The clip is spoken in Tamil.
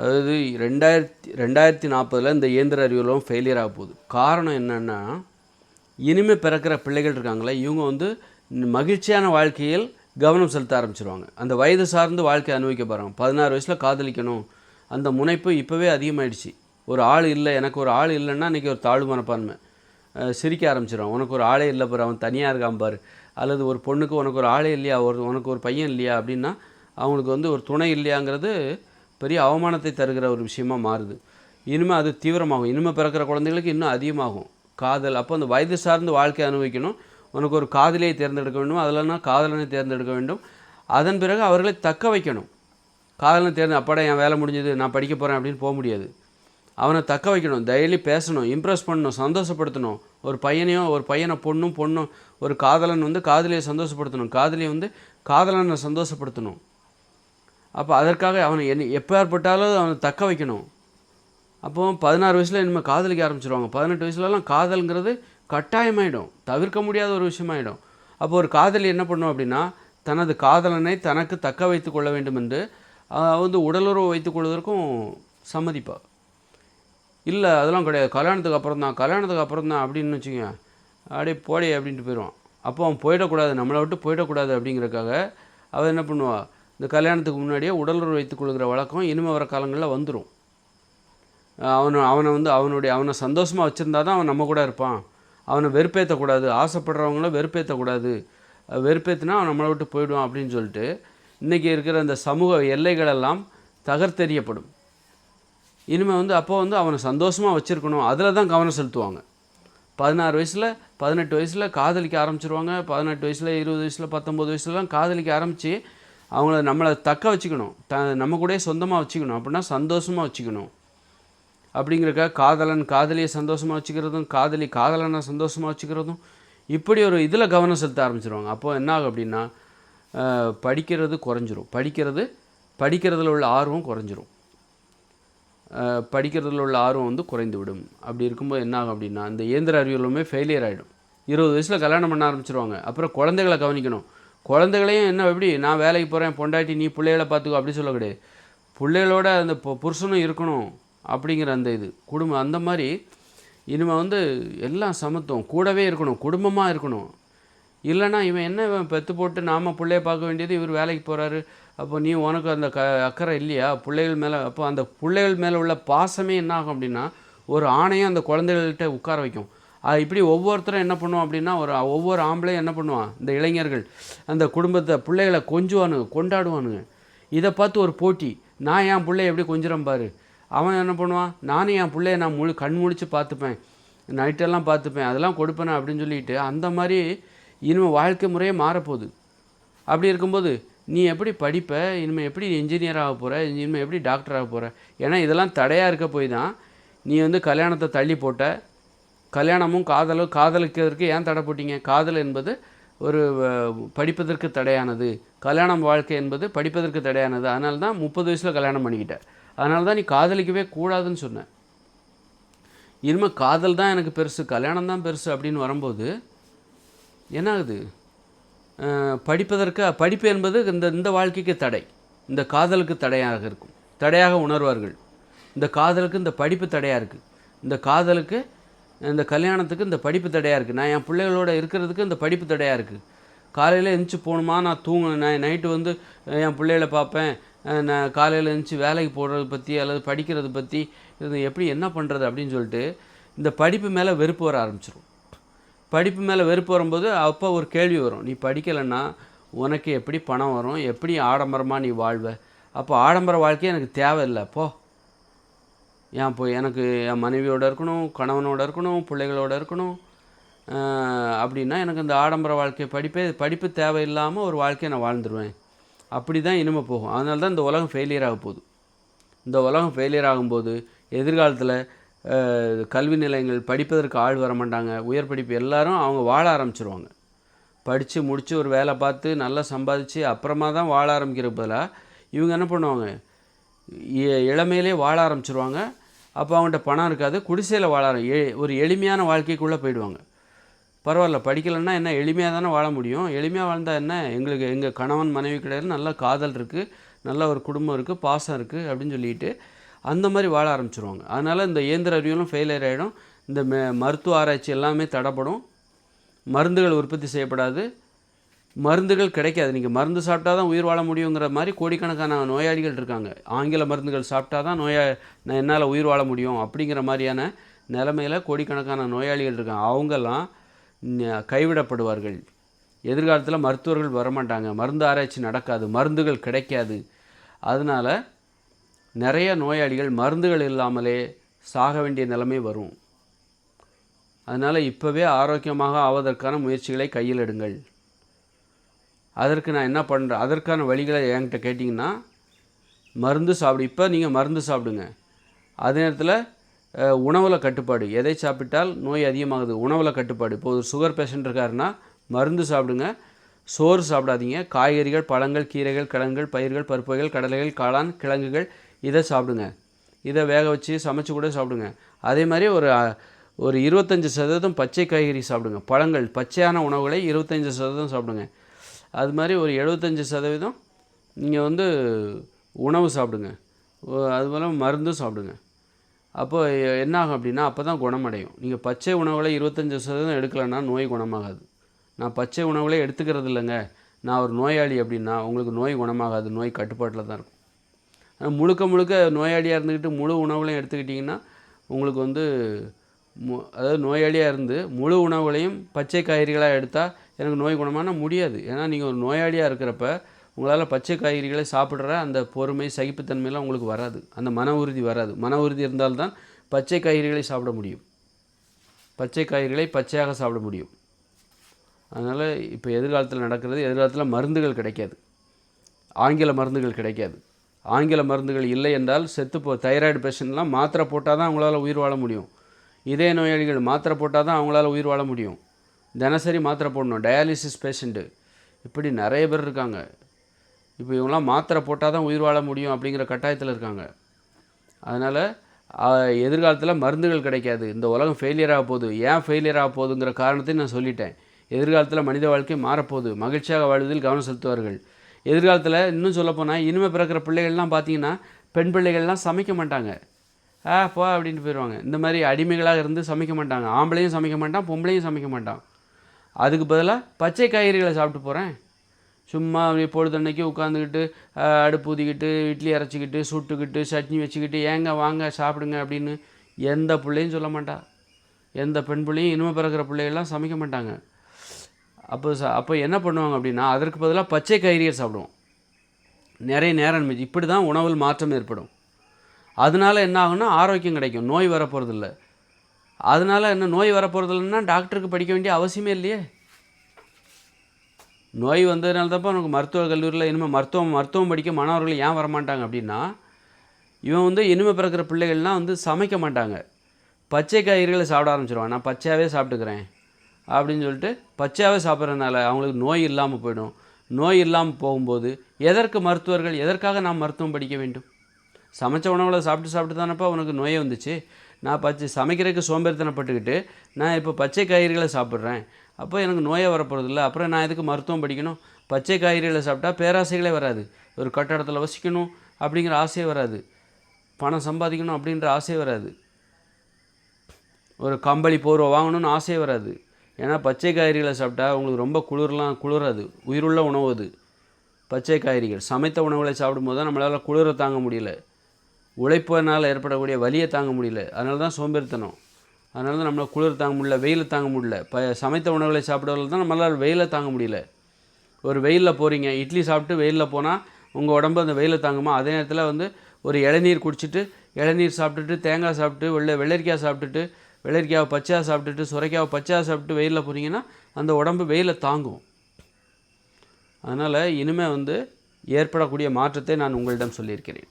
அதாவது ரெண்டாயிரத்தி ரெண்டாயிரத்தி நாற்பதில் இந்த இயந்திர அறிவியலும் ஃபெயிலியர் ஆக போகுது. காரணம் என்னென்னா இனிமேல் பிறக்கிற பிள்ளைகள் இருக்காங்களே இவங்க வந்து மகிழ்ச்சியான வாழ்க்கையில் கவனம் செலுத்த ஆரம்பிச்சிருவாங்க. அந்த வயது சார்ந்து வாழ்க்கை அனுபவிக்க போகிறாங்க பதினாறு வயசில் காதலிக்கணும். அந்த முனைப்பு இப்போவே அதிகமாகிடுச்சு ஒரு ஆள் இல்லை எனக்கு ஒரு ஆள் இல்லைன்னா இன்றைக்கி ஒரு தாழ்வு மனப்பான்மை. சிரிக்க ஆரம்பிச்சிடும் உனக்கு ஒரு ஆளே இல்லை பாரு அவன் தனியாக இருக்கான் பாரு. அல்லது ஒரு பொண்ணுக்கு உனக்கு ஒரு ஆளே இல்லையா? ஒரு உனக்கு ஒரு பையன் இல்லையா? அப்படின்னா அவங்களுக்கு வந்து ஒரு துணை இல்லையாங்கிறது பெரிய அவமானத்தை தருகிற ஒரு விஷயமாக மாறுது. இனிமேல் அது தீவிரமாகும். இனிமேல் பிறக்கிற குழந்தைகளுக்கு இன்னும் அதிகமாகும். காதல். அப்போ அந்த வயது சார்ந்து வாழ்க்கை அனுபவிக்கணும். உனக்கு ஒரு காதலியை தேர்ந்தெடுக்க வேண்டும்? அதில்னா காதலனை தேர்ந்தெடுக்க வேண்டும். அதன் பிறகு அவர்களை தக்க வைக்கணும். காதலனை தேர்ந்து அப்பாடா என் வேலை முடிஞ்சது. நான் படிக்க போகிறேன் அப்படின்னு போக முடியாது. அவனை தக்க வைக்கணும். டெய்லி பேசணும். இம்ப்ரெஸ் பண்ணணும். சந்தோஷப்படுத்தணும். ஒரு பையனையும் ஒரு பையனை பொண்ணும் பொண்ணும் ஒரு காதலன் வந்து காதலியை சந்தோஷப்படுத்தணும். காதலியை வந்து காதலனை சந்தோஷப்படுத்தணும். அப்போ அதற்காக அவனை என்ன எப்பேற்பட்டாலும் அவனை தக்க வைக்கணும். அப்போ பதினாறு வயசில் இனிமேல் காதலிக்க ஆரம்பிச்சிருவாங்க. பதினெட்டு வயசுலலாம் காதல்ங்கிறது கட்டாயமாயிடும். தவிர்க்க முடியாத ஒரு விஷயமாயிடும். அப்போ ஒரு காதலி என்ன பண்ணும் அப்படின்னா தனது காதலனை தனக்கு தக்க வைத்து கொள்ள வேண்டும் என்று வந்து உடலுறவு வைத்து கொள்வதற்கும் சம்மதிப்பா. இல்லை அதெல்லாம் கிடையாது. கல்யாணத்துக்கு அப்புறம் தான். கல்யாணத்துக்கு அப்புறம் தான் அப்படின்னு வச்சுக்கோங்க. அப்படியே போடே அப்படின்ட்டு போயிடுவான் அப்போ அவன் போயிடக்கூடாது. நம்மளை விட்டு போயிடக்கூடாது அப்படிங்கிறக்காக அவள் என்ன பண்ணுவாள் இந்த கல்யாணத்துக்கு முன்னாடியே உடலுறவு வைத்துக் கொள்கிற வழக்கம் இனிமே வர காலங்களில் வந்துடும் அவனை அவனை வந்து அவனுடைய அவனை சந்தோஷமாக வச்சுருந்தா தான் அவன் நம்ம கூட இருப்பான். அவனை வெறுப்பேற்றக்கூடாது ஆசைப்படுறவங்கள வெறுப்பேற்றக்கூடாது வெறுப்பேற்றினா அவன் நம்மளை விட்டு போயிடுவான் அப்படின்னு சொல்லிட்டு இன்றைக்கி இருக்கிற அந்த சமூக எல்லைகளெல்லாம் தகர்த்தெறியப்படும். இனிமேல் வந்து அப்போ வந்து அவனை சந்தோஷமாக வச்சுருக்கணும். அதில் தான் கவனம் செலுத்துவாங்க. பதினாறு வயசில் பதினெட்டு வயசில் காதலிக்க ஆரம்பிச்சிருவாங்க. பதினெட்டு வயசில் இருபது வயசில் பத்தொம்போது வயசுலலாம் காதலிக்க ஆரம்பித்து அவங்கள நம்மளை தக்க வச்சுக்கணும். த நம்ம கூடயே சொந்தமாக வச்சுக்கணும். அப்படின்னா சந்தோஷமாக வச்சுக்கணும். அப்படிங்கிறக்க காதலன் காதலியை சந்தோஷமாக வச்சுக்கிறதும் காதலி காதலனை சந்தோஷமாக வச்சுக்கிறதும் இப்படி ஒரு இதில் கவனம் செலுத்த ஆரம்பிச்சிருவாங்க. அப்போ என்ன ஆகும் அப்படின்னா படிக்கிறது குறைஞ்சிரும். படிக்கிறது படிக்கிறதுல உள்ள ஆர்வம் குறைஞ்சிரும். படிக்கிறதுல உள்ள ஆர்வம் வந்து குறைந்து விடும் அப்படி இருக்கும்போது என்ன ஆகும் அப்படின்னா இந்த இயந்திர அறிவியலுமே ஃபெயிலியர் ஆகிடும் இருபது வயசில் கல்யாணம் பண்ண ஆரம்பிச்சிருவாங்க. அப்புறம் குழந்தைகளை கவனிக்கணும். குழந்தைகளையும் என்ன எப்படி நான் வேலைக்கு போகிறேன் பொண்டாட்டி நீ பிள்ளைகளை பார்த்துக்கோ அப்படி சொல்ல கிடையாது. பிள்ளைகளோட அந்த புருஷனும் இருக்கணும் அப்படிங்கிற அந்த இது. குடும்பம் அந்த மாதிரி இனிமேல் வந்து எல்லாம் சமத்துவம் கூடவே இருக்கணும் குடும்பமாக இருக்கணும். இல்லைன்னா இவன் என்ன இவன் பெற்று போட்டு நாம பிள்ளைய பார்க்க வேண்டியது இவர் வேலைக்கு போகிறாரு அப்போ நீ உனக்கு அந்த க அக்கறை இல்லையா? பிள்ளைகள் மேலே அப்போ அந்த பிள்ளைகள் மேலே உள்ள பாசமே என்ன ஆகும் அப்படின்னா ஒரு ஆணையும் அந்த குழந்தைகள்கிட்ட உட்கார வைக்கும். இப்படி ஒவ்வொருத்தரும் என்ன பண்ணுவோம் அப்படின்னா ஒரு ஒவ்வொரு ஆம்பளையும் என்ன பண்ணுவான்? இந்த இளைஞர்கள் அந்த குடும்பத்தை பிள்ளைகளை கொஞ்சுவானுங்க கொண்டாடுவானுங்க. இதை பார்த்து ஒரு போட்டி. நான் என் பிள்ளைய எப்படி கொஞ்சுறேன் பாரு. அவன் என்ன பண்ணுவான்? நானும் என் பிள்ளைய நான் முழு கண் முழிச்சு பார்த்துப்பேன். நைட்டெல்லாம் பார்த்துப்பேன். அதெல்லாம் கொடுப்பேன் அப்படின்னு சொல்லிட்டு அந்த மாதிரி இனிமேல் வாழ்க்கை முறையே மாறப்போகுது. அப்படி இருக்கும்போது நீ எப்படி படிப்ப? இனிமேல் எப்படி இன்ஜினியர் ஆக போகிற இனிமேல் எப்படி டாக்டர் ஆக போகிற ஏன்னா இதெல்லாம் தடையாக இருக்க போய் தான் நீ வந்து கல்யாணத்தை தள்ளி போட்ட கல்யாணமும் காதலும் காதலிக்கிறதுக்கு ஏன் தடை போட்டீங்க? காதல் என்பது ஒரு படிப்பதற்கு தடையானது. கல்யாணம் வாழ்க்கை என்பது படிப்பதற்கு தடையானது. அதனால தான் முப்பது வயசில் கல்யாணம் பண்ணிக்கிட்டேன். அதனால தான் நீ காதலிக்கவே கூடாதுன்னு சொன்னேன் இனிமேல் காதல் தான் எனக்கு பெருசு கல்யாணம் தான் பெருசு அப்படின்னு வரும்போது என்ன ஆகுது படிப்பதற்கு படிப்பு என்பது இந்த இந்த வாழ்க்கைக்கு தடை. இந்த காதலுக்கு தடையாக இருக்கும். தடையாக உணர்வார்கள். இந்த காதலுக்கு இந்த படிப்பு தடையாக இருக்குது இந்த காதலுக்கு இந்த கல்யாணத்துக்கு இந்த படிப்பு தடையாக இருக்குது நான் என் பிள்ளைகளோட இருக்கிறதுக்கு இந்த படிப்பு தடையாக இருக்குது காலையில் எழுந்துச்சி போகணுமா? நான் தூங்கணும் நான் நைட்டு வந்து என் பிள்ளைகளை பார்ப்பேன். நான் காலையில் எழுந்துச்சி வேலைக்கு போடுறது பற்றி அல்லது படிக்கிறது பற்றி இது எப்படி என்ன பண்ணுறது அப்படின்னு சொல்லிட்டு இந்த படிப்பு மேலே வெறுப்பு வர ஆரம்பிச்சிடும் படிப்பு மேலே வெறுப்பு வரும்போது அப்போ ஒரு கேள்வி வரும். நீ படிக்கலைன்னா உனக்கு எப்படி பணம் வரும்? எப்படி ஆடம்பரமாக நீ வாழ்வ? அப்போ ஆடம்பர வாழ்க்கையே எனக்கு தேவையில்லை. போ. ஏன் இப்போ எனக்கு என் மனைவியோட இருக்கணும் கணவனோட இருக்கணும் பிள்ளைகளோட இருக்கணும் அப்படின்னா எனக்கு இந்த ஆடம்பர வாழ்க்கை படிப்பே படிப்பு தேவையில்லாமல் ஒரு வாழ்க்கையை நான் வாழ்ந்துருவேன். அப்படி தான் இனிமேல் போகும். அதனால தான் இந்த உலகம் ஃபெயிலியர் ஆக போகுது. இந்த உலகம் ஃபெயிலியர் ஆகும்போது எதிர்காலத்தில் கல்வி நிலையங்கள் படிப்பதற்கு ஆள் வர மாட்டாங்க. உயர் படிப்பு எல்லாரும் அவங்க வாழ ஆரம்பிச்சிருவாங்க. படித்து முடித்து ஒரு வேலை பார்த்து நல்லா சம்பாதிச்சு அப்புறமா தான் வாழ ஆரம்பிக்கிற பதிலாக இவங்க என்ன பண்ணுவாங்க? இளமையிலே வாழ ஆரம்பிச்சிருவாங்க. அப்போ அவங்கள்ட்ட பணம் இருக்காது. குடிசையில் வாழ ஆரம்~ எ ஒரு எளிமையான வாழ்க்கைக்குள்ளே போயிடுவாங்க. பரவாயில்ல படிக்கலைன்னா என்ன எளிமையாக தானே வாழ முடியும். எளிமையாக வாழ்ந்தால் என்ன எங்களுக்கு எங்கள் கணவன் மனைவி கிடையாது. நல்ல காதல் இருக்குது நல்ல ஒரு குடும்பம் இருக்குது பாசம் இருக்குது அப்படின்னு சொல்லிட்டு அந்த மாதிரி வாழ ஆரம்பிச்சிருவாங்க. அதனால் இந்த இயந்திர அறிவியலும் ஃபெயிலியர் ஆகிடும் இந்த மருத்துவ ஆராய்ச்சி எல்லாமே தடப்படும் மருந்துகள் உற்பத்தி செய்யப்படாது. மருந்துகள் கிடைக்காது. நீங்கள் மருந்து சாப்பிட்டா தான் உயிர் வாழ முடியுங்கிற மாதிரி கோடிக்கணக்கான நோயாளிகள் இருக்காங்க. ஆங்கில மருந்துகள் சாப்பிட்டா தான் நோயா நான் என்னால் உயிர் வாழ முடியும் அப்படிங்கிற மாதிரியான நிலமையில் கோடிக்கணக்கான நோயாளிகள் இருக்காங்க. அவங்கெல்லாம் கைவிடப்படுவார்கள். எதிர்காலத்தில் மருத்துவர்கள் வரமாட்டாங்க. மருந்து ஆராய்ச்சி நடக்காது. மருந்துகள் கிடைக்காது. அதனால் நிறைய நோயாளிகள் மருந்துகள் இல்லாமலே சாக வேண்டிய நிலைமை வரும். அதனால் இப்போவே ஆரோக்கியமாக ஆவதற்கான முயற்சிகளை கையில் எடுங்கள். அதற்கு நான் என்ன பண்ணுறேன் அதற்கான வழிகளை என்கிட்ட கேட்டிங்கன்னா மருந்து சாப்பிடு இப்போ நீங்கள் மருந்து சாப்பிடுங்க. அதே நேரத்தில் உணவில் கட்டுப்பாடு. எதை சாப்பிட்டால் நோய் அதிகமாகுது? உணவில் கட்டுப்பாடு. இப்போ ஒரு சுகர் பேஷண்ட் இருக்காருன்னா மருந்து சாப்பிடுங்க. சோறு சாப்பிடாதீங்க. காய்கறிகள் பழங்கள் கீரைகள் கிழங்குகள் பயிர்கள் பருப்புகள் கடலைகள் காளான் கிழங்குகள் இதை சாப்பிடுங்க. இதை வேக வச்சு சமைச்சு கூட சாப்பிடுங்க. அதே மாதிரி ஒரு ஒரு இருபத்தஞ்சி சதவீதம் பச்சை காய்கறி சாப்பிடுங்க. பழங்கள் பச்சையான உணவுகளை இருபத்தஞ்சி சதவீதம் சாப்பிடுங்க. அது மாதிரி ஒரு எழுபத்தஞ்சி சதவீதம் நீங்கள் வந்து உணவு சாப்பிடுங்க. அது போல் மருந்தும் சாப்பிடுங்க. அப்போ என்ன ஆகும் அப்படின்னா அப்போ தான் குணமடையும். நீங்கள் பச்சை உணவுகளை இருபத்தஞ்சி சதவீதம் எடுக்கலைன்னா நோய் குணமாகாது. நான் பச்சை உணவுகளே எடுத்துக்கிறது இல்லைங்க. நான் ஒரு நோயாளி அப்படின்னா உங்களுக்கு நோய் குணமாகாது. நோய் கட்டுப்பாட்டில் தான் இருக்கும். ஆனால் முழுக்க முழுக்க நோயாளியாக இருந்துக்கிட்டு முழு உணவுகளையும் எடுத்துக்கிட்டிங்கன்னா உங்களுக்கு வந்து மு அதாவது நோயாளியாக இருந்து முழு உணவுகளையும் பச்சை காய்கறிகளாக எடுத்தால் எனக்கு நோய் குணமான முடியாது. ஏன்னா நீங்கள் ஒரு நோயாளியாக இருக்கிறப்ப உங்களால் பச்சை காய்கறிகளை சாப்பிட்ற அந்த பொறுமை சகிப்புத்தன்மையெல்லாம் உங்களுக்கு வராது. அந்த மன உறுதி வராது. மன உறுதி இருந்தால்தான் பச்சை காய்கறிகளை சாப்பிட முடியும். பச்சை காய்கறிகளை பச்சையாக சாப்பிட முடியும். அதனால் இப்போ எதிர்காலத்தில் நடக்கிறது எதிர்காலத்தில் மருந்துகள் கிடைக்காது. ஆங்கில மருந்துகள் கிடைக்காது. ஆங்கில மருந்துகள் இல்லை என்றால் செத்து போ தைராய்டு பேஷண்ட்லாம் மாத்திரை போட்டால் தான் அவங்களால உயிர் வாழ முடியும். இதய நோயாளிகள் மாத்திரை போட்டால் தான் அவங்களால உயிர் வாழ முடியும். தினசரி மாத்திரை போடணும். டயாலிசிஸ் பேஷண்ட்டு இப்படி நிறைய பேர் இருக்காங்க. இப்போ இவங்களாம் மாத்திரை போட்டால் தான் உயிர் வாழ முடியும் அப்படிங்கிற கட்டாயத்தில் இருக்காங்க. அதனால் எதிர்காலத்தில் மருந்துகள் கிடைக்காது. இந்த உலகம் ஃபெயிலியர் ஆக போகுது. ஏன் ஃபெயிலியர் ஆக போகுதுங்கிற காரணத்தையும் நான் சொல்லிட்டேன். எதிர்காலத்தில் மனித வாழ்க்கை மாறப்போகுது. மகிழ்ச்சியாக வாழ்வதில் கவனம் செலுத்துவார்கள். எதிர்காலத்தில் இன்னும் சொல்லப்போனால் இனிமே பிறக்கிற பிள்ளைகள்லாம் பார்த்தீங்கன்னா பெண் பிள்ளைகள்லாம் சமைக்க மாட்டாங்க. ஆ போ அப்படின்ட்டு போயிடுவாங்க இந்த மாதிரி அடிமைகளாக இருந்து சமைக்க மாட்டாங்க. ஆம்பளையும் சமைக்க மாட்டான் பொம்பளையும் சமைக்க மாட்டான். அதுக்கு பதிலாக பச்சை காய்கறிகளை சாப்பிட்டு போகிறேன் சும்மா அப்படியே பொழுதன்னைக்கு உட்காந்துக்கிட்டு அடுப்பு ஊதிக்கிட்டு இட்லி அரைச்சிக்கிட்டு சுட்டுக்கிட்டு சட்னி வச்சுக்கிட்டு ஏங்க வாங்க சாப்பிடுங்க அப்படின்னு எந்த பிள்ளையும் சொல்ல மாட்டா. எந்த பெண் பிள்ளையும் இனிமே பிறக்கிற பிள்ளைகள்லாம் சமைக்க மாட்டாங்க. அப்போ சா அப்போ என்ன பண்ணுவாங்க அப்படின்னா அதற்கு பதிலாக பச்சை காய்கறிகள் சாப்பிடுவோம். நிறைய நேரம் மிஞ்சி இப்படி தான் உணவில் மாற்றம் ஏற்படும். அதனால என்ன ஆகும்னா ஆரோக்கியம் கிடைக்கும். நோய் வரப்போகிறதில்ல அதனால் என்ன நோய் வரப்போகிறதில்லன்னா டாக்டருக்கு படிக்க வேண்டிய அவசியமே இல்லையே? நோய் வந்ததுனால தான் உனக்கு மருத்துவ கல்லூரியில் இனிமேல் மருத்துவம் மருத்துவம் படிக்க மாணவர்கள் ஏன் வரமாட்டாங்க அப்படின்னா இவன் வந்து இனிமே பிறக்கிற பிள்ளைகள்லாம் வந்து சமைக்க மாட்டாங்க. பச்சை காய்கறிகளை சாப்பிட ஆரம்பிச்சிருவான் நான் பச்சையாகவே சாப்பிட்டுக்கிறேன் அப்படின்னு சொல்லிட்டு பச்சையாகவே சாப்பிட்றதுனால அவங்களுக்கு நோய் இல்லாமல் போயிடும். நோய் இல்லாமல் போகும்போது எதற்கு மருத்துவர்கள் எதற்காக நாம் மருத்துவம் படிக்க வேண்டும்? சமைச்ச உணவுகளை சாப்பிட்டு சாப்பிட்டு தானப்பா உனக்கு நோயே வந்துச்சு? நான் பச்சை சமைக்கிறதுக்கு சோம்பேறித்தனப்பட்டுக்கிட்டு நான் இப்போ பச்சை காய்கறிகளை சாப்பிட்றேன். அப்போ எனக்கு நோயே வரப்போகிறதில்ல அப்புறம் நான் எதுக்கு மருத்துவம் படிக்கணும்? பச்சை காய்கறிகளை சாப்பிட்டா பேராசைகளே வராது. ஒரு கட்டடத்தில் வசிக்கணும் அப்படிங்கிற ஆசையே வராது. பணம் சம்பாதிக்கணும் அப்படின்ற ஆசையே வராது. ஒரு கம்பளி போர்வை வாங்கணும்னு ஆசையே வராது. ஏன்னா பச்சை காய்கறிகளை சாப்பிட்டா உங்களுக்கு ரொம்ப குளிர்லாம் குளிராது. உயிருள்ள உணவு அது. பச்சை காய்கறிகள் சமைத்த உணவுகளை சாப்பிடும்போது தான் நம்மளால் குளிரை தாங்க முடியல. உழைப்பினால் ஏற்படக்கூடிய வலியை தாங்க முடியல. அதனால தான் சோம்பேறித்தனம். அதனால தான் நம்மளால் குளிர் தாங்க முடியல வெயிலை தாங்க முடியல. ப சமைத்த உணவுகளை சாப்பிடுவதில் தான் நம்மளால் வெயிலை தாங்க முடியல. ஒரு வெயிலில் போகிறீங்க இட்லி சாப்பிட்டு வெயிலில் போனால் உங்கள் உடம்பு அந்த வெயிலை தாங்குமா? அதே நேரத்தில் வந்து ஒரு இளநீர் குடிச்சிட்டு இளநீர் சாப்பிட்டுட்டு தேங்காய் சாப்பிட்டு வெள்ளை வெள்ளரிக்காய் சாப்பிட்டுட்டு வெள்ளரிக்காவை பச்சையாக சாப்பிட்டுட்டு சுரைக்காவை பச்சையாக சாப்பிட்டு வெயிலில் போகிறீங்கன்னா அந்த உடம்பு வெயிலை தாங்கும். அதனால் இனிமேல் வந்து ஏற்படக்கூடிய மாற்றத்தை நான் உங்களிடம் சொல்லியிருக்கிறேன்.